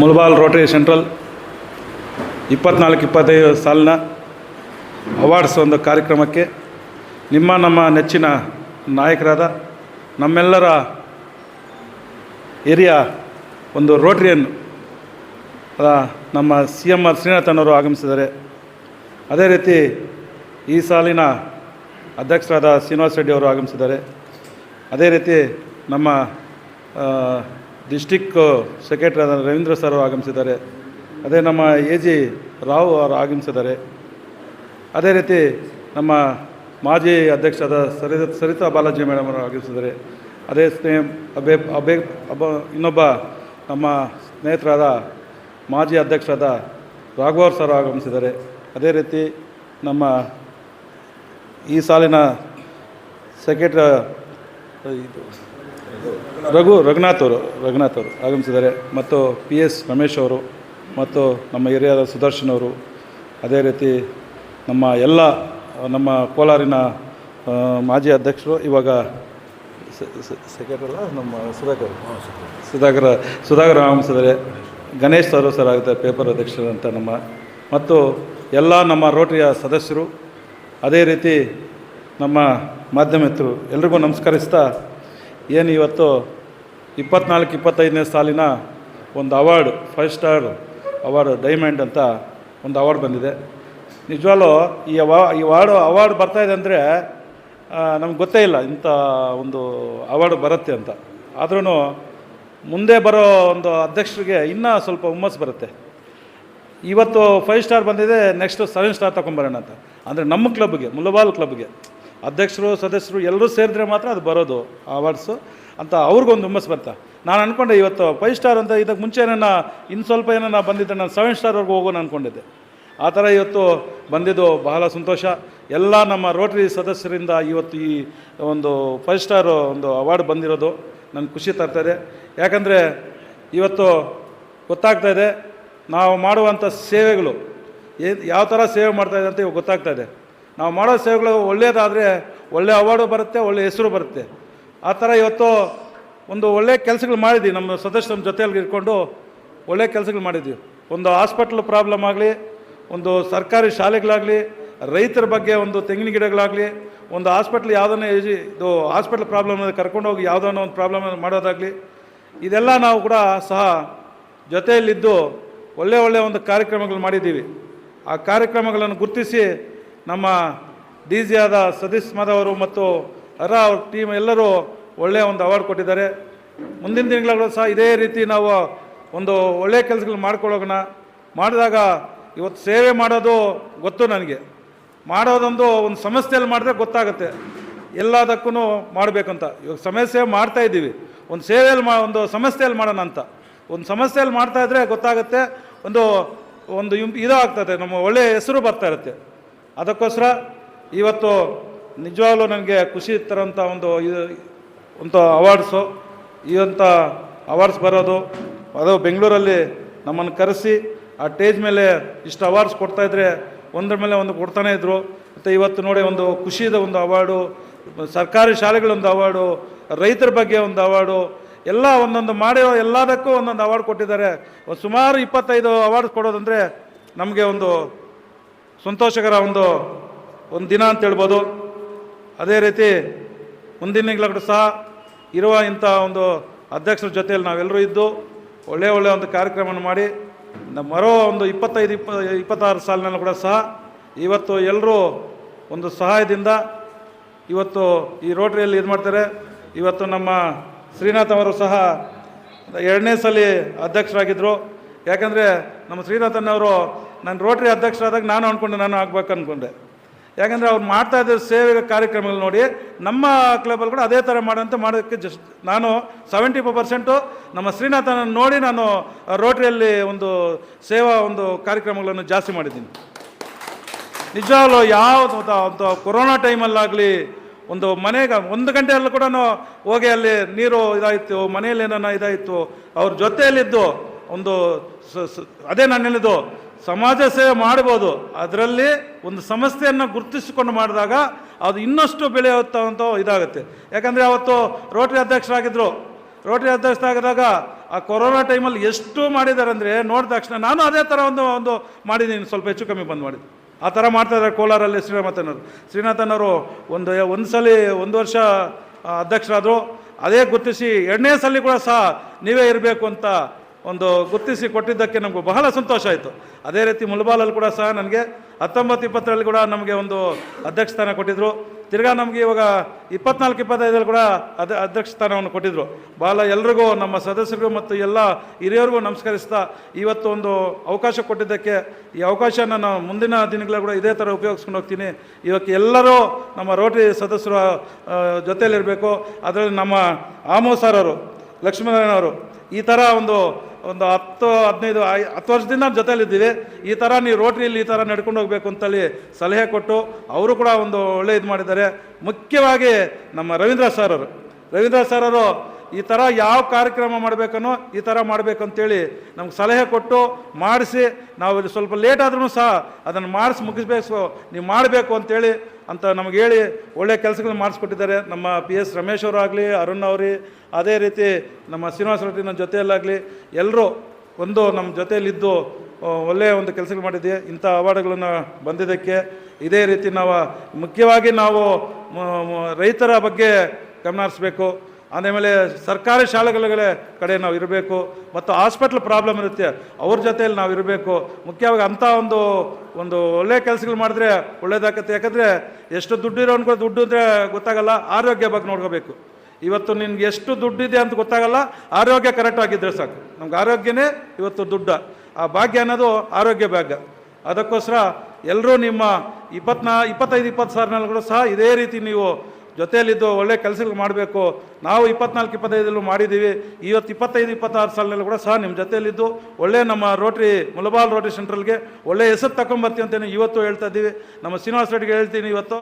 ಮುಲ್ಬಾಲ್ Rotary central ಇಪ್ಪತ್ನಾಲ್ಕು, ಇಪ್ಪತ್ತೈದು ಸಾಲಿನ ಅವಾರ್ಡ್ಸ್ ಒಂದು ಕಾರ್ಯಕ್ರಮಕ್ಕೆ ನಿಮ್ಮ, ನಮ್ಮ ನೆಚ್ಚಿನ ನಾಯಕರಾದ ನಮ್ಮೆಲ್ಲರ ಹಿರಿಯ ಒಂದು ರೋಟರಿಯನ್ನು ನಮ್ಮ ಸಿ ಎಂ ಆರ್ ಶ್ರೀನಾಥನವರು ಆಗಮಿಸಿದ್ದಾರೆ. ಅದೇ ರೀತಿ ಈ ಸಾಲಿನ ಅಧ್ಯಕ್ಷರಾದ ಶ್ರೀನಿವಾಸ ರೆಡ್ಡಿ ಅವರು ಆಗಮಿಸಿದ್ದಾರೆ. ಅದೇ ರೀತಿ ನಮ್ಮ ಡಿಸ್ಟಿಕ್ ಸೆಕ್ರೆಟರಿ ಆದ ರವೀಂದ್ರ ಸರ್ ಆಗಮಿಸಿದ್ದಾರೆ. ಅದೇ ನಮ್ಮ ಎ ಜಿ ರಾವ್ ಅವರು ಆಗಮಿಸಿದ್ದಾರೆ. ಅದೇ ರೀತಿ ನಮ್ಮ ಮಾಜಿ ಅಧ್ಯಕ್ಷರಾದ ಸರಿ ಸರಿತಾ ಬಾಲಾಜಿ ಮೇಡಮ್ ಅವರು ಆಗಮಿಸಿದ್ದಾರೆ. ಅದೇ ಸ್ನೇಹ ಅಬೇ ಅಬೇ ಅಬ ಇನ್ನೊಬ್ಬ ನಮ್ಮ ಸ್ನೇಹಿತರಾದ ಮಾಜಿ ಅಧ್ಯಕ್ಷರಾದ ರಾಘವರ್ ಸರ್ ಆಗಮಿಸಿದ್ದಾರೆ. ಅದೇ ರೀತಿ ನಮ್ಮ ಈ ಸಾಲಿನ ಸೆಕ್ರೆಟ್ರಿ ಇದು ರಘು ರಘುನಾಥ್ ಅವರು ರಘುನಾಥ್ ಅವರು ಆಗಮಿಸಿದ್ದಾರೆ. ಮತ್ತು ಪಿ ಎಸ್ ರಮೇಶ್ ಅವರು ಮತ್ತು ನಮ್ಮ ಹಿರಿಯರ ಸುದರ್ಶನ್ ಅವರು ಅದೇ ರೀತಿ ನಮ್ಮ ಎಲ್ಲ ನಮ್ಮ ಕೋಲಾರಿನ ಮಾಜಿ ಅಧ್ಯಕ್ಷರು ಇವಾಗ ಸೆಕ್ರೆಟರಿ ನಮ್ಮ ಸುಧಾಕರ್ ಸುಧಾಕರ. ಸುಧಾಕರ್ ಆಗಮಿಸಿದ್ದಾರೆ. ಗಣೇಶ್ ಸರ್ ಸರ್ ಆಗುತ್ತೆ ಪೇಪರ್ ಅಧ್ಯಕ್ಷರು ಅಂತ ನಮ್ಮ ಮತ್ತು ಎಲ್ಲ ನಮ್ಮ ರೋಟರಿಯ ಸದಸ್ಯರು ಅದೇ ರೀತಿ ನಮ್ಮ ಮಾಧ್ಯಮಿತರು ಎಲ್ರಿಗೂ ನಮಸ್ಕರಿಸ್ತಾ ಏನು ಇವತ್ತು ಇಪ್ಪತ್ನಾಲ್ಕು, ಇಪ್ಪತ್ತೈದನೇ ಸಾಲಿನ ಒಂದು award five star award diamond ಅಂತ ಒಂದು ಅವಾರ್ಡ್ ಬಂದಿದೆ. ನಿಜವಾಗ್ಲೂ ಈ ಅವಾ ಈ ವಾರ್ಡು ಅವಾರ್ಡ್ ಬರ್ತಾ ಇದೆ ಅಂದರೆ ನಮ್ಗೆ ಗೊತ್ತೇ ಇಲ್ಲ ಇಂಥ ಒಂದು ಅವಾರ್ಡ್ ಬರುತ್ತೆ ಅಂತ. ಆದ್ರೂ ಮುಂದೆ ಬರೋ ಒಂದು ಅಧ್ಯಕ್ಷರಿಗೆ ಇನ್ನೂ ಸ್ವಲ್ಪ ಹುಮ್ಮಸ್ಸು ಬರುತ್ತೆ. ಇವತ್ತು ಫೈವ್ ಸ್ಟಾರ್ ಬಂದಿದೆ ನೆಕ್ಸ್ಟ್ ಸೆವೆನ್ ಸ್ಟಾರ್ ತೊಗೊಂಬರೋಣ ಅಂತ. ಅಂದರೆ ನಮ್ಮ ಕ್ಲಬ್ಗೆ ಮುಲಬಾಲ್ ಕ್ಲಬ್ಗೆ ಅಧ್ಯಕ್ಷರು, ಸದಸ್ಯರು ಎಲ್ಲರೂ ಸೇರಿದ್ರೆ ಮಾತ್ರ ಅದು ಬರೋದು ಅವಾರ್ಡ್ಸು ಅಂತ ಅವ್ರಿಗೊಂದು ಹುಮ್ಮಸ್ ಬರ್ತಾ. ನಾನು ಅಂದ್ಕೊಂಡೆ ಇವತ್ತು ಫೈವ್ ಸ್ಟಾರ್ ಅಂತ ಇದಕ್ಕೆ ಮುಂಚೆ ನನ್ನ ಇನ್ನು ಸ್ವಲ್ಪ ಏನೋ ಬಂದಿದ್ದೆ ನಾನು ಸೆವೆನ್ ಸ್ಟಾರ್ವರೆಗೂ ಹೋಗೋಣ ಅಂದ್ಕೊಂಡಿದ್ದೆ ಆ ಥರ ಇವತ್ತು ಬಂದಿದ್ದು ಬಹಳ ಸಂತೋಷ. ಎಲ್ಲ ನಮ್ಮ ರೋಟರಿ ಸದಸ್ಯರಿಂದ ಇವತ್ತು ಈ ಒಂದು ಫೈವ್ ಸ್ಟಾರ್ ಒಂದು ಅವಾರ್ಡ್ ಬಂದಿರೋದು. ನನಗೆ ಖುಷಿ ತರ್ತದೆ ಯಾಕಂದರೆ ಇವತ್ತು ಗೊತ್ತಾಗ್ತಾ ಇದೆ, ನಾವು ಮಾಡುವಂಥ ಸೇವೆಗಳು ಯಾವ ಥರ ಸೇವೆ ಮಾಡ್ತಾಯಿದೆ ಅಂತ ಇವಾಗ ಗೊತ್ತಾಗ್ತಾ ಇದೆ. ನಾವು ಮಾಡೋ ಸೇವೆಗಳು ಒಳ್ಳೆಯದಾದರೆ ಒಳ್ಳೆಯ ಅವಾರ್ಡು ಬರುತ್ತೆ ಒಳ್ಳೆಯ ಹೆಸರು ಬರುತ್ತೆ. ಆ ಥರ ಇವತ್ತು ಒಂದು ಒಳ್ಳೆಯ ಕೆಲಸಗಳು ಮಾಡಿದ್ವಿ. ನಮ್ಮ ಸದಸ್ಯರ ಜೊತೆಯಲ್ಲಿ ಇಟ್ಕೊಂಡು ಒಳ್ಳೆಯ ಕೆಲಸಗಳು ಮಾಡಿದ್ವಿ. ಒಂದು ಹಾಸ್ಪಿಟ್ಲ್ ಪ್ರಾಬ್ಲಮ್ ಆಗಲಿ, ಒಂದು ಸರ್ಕಾರಿ ಶಾಲೆಗಳಾಗಲಿ, ರೈತರ ಬಗ್ಗೆ ಒಂದು ತೆಂಗಿನ ಗಿಡಗಳಾಗಲಿ, ಒಂದು ಹಾಸ್ಪಿಟ್ಲ್ ಯಾವುದನ್ನ ಇದು ಹಾಸ್ಪಿಟ್ಲ್ ಪ್ರಾಬ್ಲಮ್ ಕರ್ಕೊಂಡೋಗಿ ಯಾವುದನ್ನ ಒಂದು ಪ್ರಾಬ್ಲಮ್ ಮಾಡೋದಾಗಲಿ, ಇದೆಲ್ಲ ನಾವು ಕೂಡ ಸಹ ಜೊತೆಯಲ್ಲಿದ್ದು ಒಳ್ಳೆ ಒಳ್ಳೆಯ ಒಂದು ಕಾರ್ಯಕ್ರಮಗಳು ಮಾಡಿದ್ದೀವಿ. ಆ ಕಾರ್ಯಕ್ರಮಗಳನ್ನು ಗುರುತಿಸಿ ನಮ್ಮ ಡಿ ಜಿ ಆದ ಸತೀಶ್ ಮಾಧವರು ಮತ್ತು ಅರ ಅವ್ರ ಟೀಮ್ ಎಲ್ಲರೂ ಒಳ್ಳೆಯ ಒಂದು ಅವಾರ್ಡ್ ಕೊಟ್ಟಿದ್ದಾರೆ. ಮುಂದಿನ ದಿನಗಳಲ್ಲೂ ಸಹ ಇದೇ ರೀತಿ ನಾವು ಒಂದು ಒಳ್ಳೆಯ ಕೆಲಸಗಳು ಮಾಡ್ಕೊಳ್ಳೋಣ. ಮಾಡಿದಾಗ ಇವತ್ತು ಸೇವೆ ಮಾಡೋದು ಗೊತ್ತು ನನಗೆ. ಮಾಡೋದೊಂದು ಒಂದು ಸಮಸ್ಯೆಯಲ್ಲಿ ಮಾಡಿದ್ರೆ ಗೊತ್ತಾಗುತ್ತೆ. ಎಲ್ಲದಕ್ಕೂ ಮಾಡಬೇಕಂತ. ಇವಾಗ ಸಮಸ್ಯೆ ಮಾಡ್ತಾ ಇದ್ದೀವಿ. ಒಂದು ಸೇವೆಯಲ್ಲಿ ಮಾ, ಒಂದು ಸಮಸ್ಯೆಯಲ್ಲಿ ಮಾಡೋಣ ಅಂತ. ಒಂದು ಸಮಸ್ಯೆಯಲ್ಲಿ ಮಾಡ್ತಾ ಇದ್ದರೆ ಗೊತ್ತಾಗುತ್ತೆ. ಒಂದು ಒಂದು ಇಮ್ ಇದು ಆಗ್ತದೆ. ನಮ್ಮ ಒಳ್ಳೆಯ ಹೆಸರು ಬರ್ತಾ ಇರುತ್ತೆ. ಅದಕ್ಕೋಸ್ಕರ ಇವತ್ತು ನಿಜವಾಗ್ಲೂ ನನಗೆ ಖುಷಿ ತರೋಂಥ ಒಂದು ಇದು, ಒಂದು ಅವಾರ್ಡ್ಸು ಇವಂಥ ಅವಾರ್ಡ್ಸ್ ಬರೋದು. ಅದು ಬೆಂಗಳೂರಲ್ಲಿ ನಮ್ಮನ್ನು ಕರೆಸಿ, ಆ ಟೇಜ್ ಮೇಲೆ ಇಷ್ಟು ಅವಾರ್ಡ್ಸ್ ಕೊಡ್ತಾಯಿದ್ರೆ ಒಂದ್ರ ಮೇಲೆ ಒಂದು ಕೊಡ್ತಾನೆ ಇದ್ದರು ಮತ್ತು ಇವತ್ತು ನೋಡಿ ಒಂದು ಖುಷಿದ ಒಂದು ಅವಾರ್ಡು ಸರ್ಕಾರಿ ಶಾಲೆಗಳೊಂದು ಅವಾರ್ಡು ರೈತರ ಬಗ್ಗೆ ಒಂದು ಅವಾರ್ಡು ಎಲ್ಲ ಒಂದೊಂದು ಮಾಡಿರೋ ಎಲ್ಲದಕ್ಕೂ ಒಂದೊಂದು ಅವಾರ್ಡ್ ಕೊಟ್ಟಿದ್ದಾರೆ. ಸುಮಾರು ಇಪ್ಪತ್ತೈದು ಅವಾರ್ಡ್ಸ್ ಕೊಡೋದಂದರೆ ನಮಗೆ ಒಂದು ಸಂತೋಷಕರ ಒಂದು ಒಂದು ದಿನ ಅಂತ ಹೇಳ್ಬೋದು. ಅದೇ ರೀತಿ ಮುಂದಿನ ಕೂಡ ಸಹ ಇರುವ ಇಂಥ ಒಂದು ಅಧ್ಯಕ್ಷರ ಜೊತೆಯಲ್ಲಿ ನಾವೆಲ್ಲರೂ ಇದ್ದು ಒಳ್ಳೆಯ ಒಳ್ಳೆಯ ಒಂದು ಕಾರ್ಯಕ್ರಮವನ್ನು ಮಾಡಿ ಮರೋ ಒಂದು ಇಪ್ಪತ್ತೈದು, ಇಪ್ಪ, ಇಪ್ಪತ್ತಾರು ಸಾಲಿನಲ್ಲೂ ಕೂಡ ಸಹ ಇವತ್ತು ಎಲ್ಲರೂ ಒಂದು ಸಹಾಯದಿಂದ ಇವತ್ತು ಈ ರೋಟ್ರಿಯಲ್ಲಿ ಇದು ಮಾಡ್ತಾರೆ. ಇವತ್ತು ನಮ್ಮ ಶ್ರೀನಾಥ್ ಅವರು ಸಹ ಎರಡನೇ ಸಲ ಅಧ್ಯಕ್ಷರಾಗಿದ್ದರು ಯಾಕಂದರೆ ನಮ್ಮ ಶ್ರೀನಾಥನ್ನವರು ನಾನು ರೋಟ್ರಿ ಅಧ್ಯಕ್ಷರಾದಾಗ ನಾನು ಅಂದ್ಕೊಂಡೆ ನಾನು ಆಗ್ಬೇಕು ಅಂದ್ಕೊಂಡೆ ಯಾಕಂದರೆ ಅವ್ರು ಮಾಡ್ತಾ ಇದ್ದ ಸೇವೆ ಕಾರ್ಯಕ್ರಮಗಳು ನೋಡಿ, ನಮ್ಮ ಕ್ಲಬಲ್ಲಿ ಕೂಡ ಅದೇ ಥರ ಮಾಡೋಂಥ ಮಾಡೋಕ್ಕೆ ಜಸ್ಟ್ ನಾನು ಸೆವೆಂಟಿ ಪರ್ಸೆಂಟು ನಮ್ಮ ಶ್ರೀನಾಥನ ನೋಡಿ ನಾನು ರೋಟ್ರಿಯಲ್ಲಿ ಒಂದು ಸೇವಾ ಒಂದು ಕಾರ್ಯಕ್ರಮಗಳನ್ನು ಜಾಸ್ತಿ ಮಾಡಿದ್ದೀನಿ. ನಿಜವಾಗ್ಲೂ ಯಾವುದು ಕೊರೋನಾ ಟೈಮಲ್ಲಾಗಲಿ ಒಂದು ಮನೆಗೆ ಒಂದು ಗಂಟೆಯಲ್ಲೂ ಕೂಡ ಹೋಗಿ ಅಲ್ಲಿ ನೀರು ಇದಾಯಿತು, ಮನೆಯಲ್ಲಿ ಏನನ್ನ ಇದಾಯಿತು, ಅವ್ರ ಜೊತೆಯಲ್ಲಿದ್ದು ಒಂದು ಅದೇ ನಾನು ಹೇಳಿದ್ದು ಸಮಾಜ ಸೇವೆ ಮಾಡ್ಬೋದು, ಅದರಲ್ಲಿ ಒಂದು ಸಮಸ್ಯೆಯನ್ನು ಗುರುತಿಸಿಕೊಂಡು ಮಾಡಿದಾಗ ಅದು ಇನ್ನಷ್ಟು ಅಂತ ಇದಾಗುತ್ತೆ. ಯಾಕಂದರೆ ಅವತ್ತು ರೋಟರಿ ಅಧ್ಯಕ್ಷರಾಗಿದ್ದರು ರೋಟರಿ ಅಧ್ಯಕ್ಷರಾಗಿದ್ದಾಗ ಆ ಕೊರೋನಾ ಟೈಮಲ್ಲಿ ಎಷ್ಟು ಮಾಡಿದ್ದಾರೆ ಅಂದರೆ ನೋಡಿದ ತಕ್ಷಣ ನಾನು ಅದೇ ಥರ ಒಂದು ಒಂದು ಮಾಡಿದ್ದೀನಿ ಸ್ವಲ್ಪ ಹೆಚ್ಚು ಕಮ್ಮಿ ಬಂದು ಮಾಡಿದ್ದು ಆ ಥರ ಮಾಡ್ತಾ ಇದ್ದಾರೆ ಕೋಲಾರಲ್ಲಿ ಶ್ರೀನಾಥನವರು ಶ್ರೀನಾಥನವರು ಒಂದು ಒಂದು ಸಲ ಒಂದು ವರ್ಷ ಅಧ್ಯಕ್ಷರಾದರು. ಅದೇ ಗುರುತಿಸಿ ಎರಡನೇ ಸಲ ಕೂಡ ಸಹ ನೀವೇ ಇರಬೇಕು ಅಂತ ಒಂದು ಗುರ್ತಿಸಿ ಕೊಟ್ಟಿದ್ದಕ್ಕೆ ನಮಗೂ ಬಹಳ ಸಂತೋಷ ಆಯಿತು. ಅದೇ ರೀತಿ ಮುಲ್ಬಾಲಲ್ಲಿ ಕೂಡ ಸಹ ನನಗೆ ಹತ್ತೊಂಬತ್ತು ಇಪ್ಪತ್ತರಲ್ಲಿ ಕೂಡ ನಮಗೆ ಒಂದು ಅಧ್ಯಕ್ಷ ಸ್ಥಾನ ಕೊಟ್ಟಿದ್ದರು ತಿರ್ಗಾ ನಮಗೆ ಇವಾಗ ಇಪ್ಪತ್ನಾಲ್ಕು, ಇಪ್ಪತ್ತೈದರಲ್ಲಿ ಕೂಡ ಅದ, ಅಧ್ಯಕ್ಷ ಸ್ಥಾನವನ್ನು ಕೊಟ್ಟಿದ್ದರು ಭಾಳ ಎಲ್ರಿಗೂ, ನಮ್ಮ ಸದಸ್ಯರಿಗೂ ಮತ್ತು ಎಲ್ಲ ಹಿರಿಯರಿಗೂ ನಮಸ್ಕರಿಸ್ತಾ ಇವತ್ತು ಒಂದು ಅವಕಾಶ ಕೊಟ್ಟಿದ್ದಕ್ಕೆ ಈ ಅವಕಾಶನ ನಾನು ಮುಂದಿನ ದಿನಗಳ ಕೂಡ ಇದೇ ಥರ ಉಪಯೋಗಿಸ್ಕೊಂಡು ಹೋಗ್ತೀನಿ. ಇವತ್ತು ಎಲ್ಲರೂ ನಮ್ಮ ರೋಟರಿ ಸದಸ್ಯರ ಜೊತೆಯಲ್ಲಿರಬೇಕು. ಅದರಲ್ಲಿ ನಮ್ಮ ಆಮೋ ಸರ್ ಅವರು ಲಕ್ಷ್ಮೀನಾರಾಯಣವರು ಈ ಥರ ಒಂದು ಒಂದು ಹತ್ತು, ಹದಿನೈದು ಹತ್ತು ವರ್ಷದಿಂದ ಜೊತೆಯಲ್ಲಿದ್ದೀವಿ. ಈ ಥರ ನೀವು ರೋಟ್ರಿಯಲ್ಲಿ ಈ ಥರ ನಡ್ಕೊಂಡು ಹೋಗಬೇಕು ಅಂತೇಳಿ ಸಲಹೆ ಕೊಟ್ಟು ಅವರು ಕೂಡ ಒಂದು ಒಳ್ಳೆ ಇದು ಮಾಡಿದ್ದಾರೆ. ಮುಖ್ಯವಾಗಿ ನಮ್ಮ ರವೀಂದ್ರ ಸರ್ ಅವರು. ರವೀಂದ್ರ ಸರ್ ಅವರು ಈ ಥರ ಯಾವ ಕಾರ್ಯಕ್ರಮ ಮಾಡಬೇಕನ್ನೋ ಈ ಥರ ಮಾಡಬೇಕಂತೇಳಿ ನಮ್ಗೆ ಸಲಹೆ ಕೊಟ್ಟು ಮಾಡಿಸಿ, ನಾವು ಸ್ವಲ್ಪ ಲೇಟ್ ಆದ್ರೂ ಸಹ ಅದನ್ನು ಮಾಡಿಸಿ ಮುಗಿಸ್ಬೇಕು, ನೀವು ಮಾಡಬೇಕು ಅಂತೇಳಿ ಅಂತ ನಮಗೆ ಹೇಳಿ ಒಳ್ಳೆಯ ಕೆಲಸಗಳನ್ನ ಮಾಡಿಸ್ಕೊಟ್ಟಿದ್ದಾರೆ. ನಮ್ಮ ಪಿ ಎಸ್ ರಮೇಶ್ ಅವರಾಗಲಿ, ಅರುಣ್ ಅವ್ರಿ, ಅದೇ ರೀತಿ ನಮ್ಮ ಶ್ರೀನಿವಾಸ ರೆಡ್ಡಿ ನನ್ನ ಜೊತೆಯಲ್ಲಾಗಲಿ ಎಲ್ಲರೂ ಒಂದು ನಮ್ಮ ಜೊತೆಯಲ್ಲಿದ್ದು ಒಳ್ಳೆಯ ಒಂದು ಕೆಲಸಗಳು ಮಾಡಿದ್ದೆ ಇಂಥ ಅವಾರ್ಡ್ಗಳನ್ನು ಬಂದಿದ್ದಕ್ಕೆ ಇದೇ ರೀತಿ ನಾವು ಮುಖ್ಯವಾಗಿ ನಾವು ರೈತರ ಬಗ್ಗೆ ಗಮನ ಹರಿಸ್ಬೇಕು. ಆಮೇಲೆ ಸರ್ಕಾರಿ ಶಾಲೆಗಳ ಕಡೆ ನಾವು ಇರಬೇಕು ಮತ್ತು ಹಾಸ್ಪಿಟ್ಲ್ ಪ್ರಾಬ್ಲಮ್ ಇರುತ್ತೆ, ಅವ್ರ ಜೊತೆಯಲ್ಲಿ ನಾವು ಇರಬೇಕು. ಮುಖ್ಯವಾಗಿ ಅಂಥ ಒಂದು ಒಂದು ಒಳ್ಳೆ ಕೆಲಸಗಳು ಮಾಡಿದ್ರೆ ಒಳ್ಳೇದಾಗತ್ತೆ. ಯಾಕಂದರೆ ಎಷ್ಟು ದುಡ್ಡು ಇರೋನ್ ಕೂಡ ದುಡ್ಡು ಅಂದರೆ ಗೊತ್ತಾಗಲ್ಲ, ಆರೋಗ್ಯ ಬಗ್ಗೆ ನೋಡ್ಕೋಬೇಕು. ಇವತ್ತು ನಿನ್ಗೆ ಎಷ್ಟು ದುಡ್ಡಿದೆ ಅಂತ ಗೊತ್ತಾಗಲ್ಲ, ಆರೋಗ್ಯ ಕರೆಕ್ಟ್ ಆಗಿದ್ದರೆ ಸಾಕು. ನಮ್ಗೆ ಆರೋಗ್ಯನೇ ಇವತ್ತು ದುಡ್ಡು. ಆ ಭಾಗ್ಯ ಅನ್ನೋದು ಆರೋಗ್ಯ ಭಾಗ್ಯ. ಅದಕ್ಕೋಸ್ಕರ ಎಲ್ಲರೂ ನಿಮ್ಮ ಇಪ್ಪತ್ನಾ, ಇಪ್ಪತ್ತೈದು, ಇಪ್ಪತ್ತು ಸಾವಿರನಲ್ಲಿ ಸಹ ಇದೇ ರೀತಿ ನೀವು ಜೊತೆಯಲ್ಲಿದ್ದು ಒಳ್ಳೆ ಕೆಲಸಗಳು ಮಾಡಬೇಕು. ನಾವು ಇಪ್ಪತ್ನಾಲ್ಕು, ಇಪ್ಪತ್ತೈದಲ್ಲೂ ಮಾಡಿದ್ದೀವಿ. ಇವತ್ತು ಇಪ್ಪತ್ತೈದು, ಇಪ್ಪತ್ತಾರು ಸಾಲಿನಲ್ಲಿ ಕೂಡ ಸಹ ನಿಮ್ಮ ಜೊತೆಯಲ್ಲಿದ್ದು ಒಳ್ಳೆ ನಮ್ಮ ರೋಟ್ರಿ ಮುಲಬಾಲ್ ರೋಟ್ರಿ ಸೆಂಟ್ರಲ್ಗೆ ಒಳ್ಳೆ ಹೆಸರು ತಗೊಂಬರ್ತೀವಿ ಅಂತ ಇವತ್ತು ಹೇಳ್ತಾ ಇದ್ದೀವಿ. ನಮ್ಮ ಶ್ರೀನಿವಾಸ ರೆಡ್ಡಿಗೆ ಹೇಳ್ತೀನಿ ಇವತ್ತು.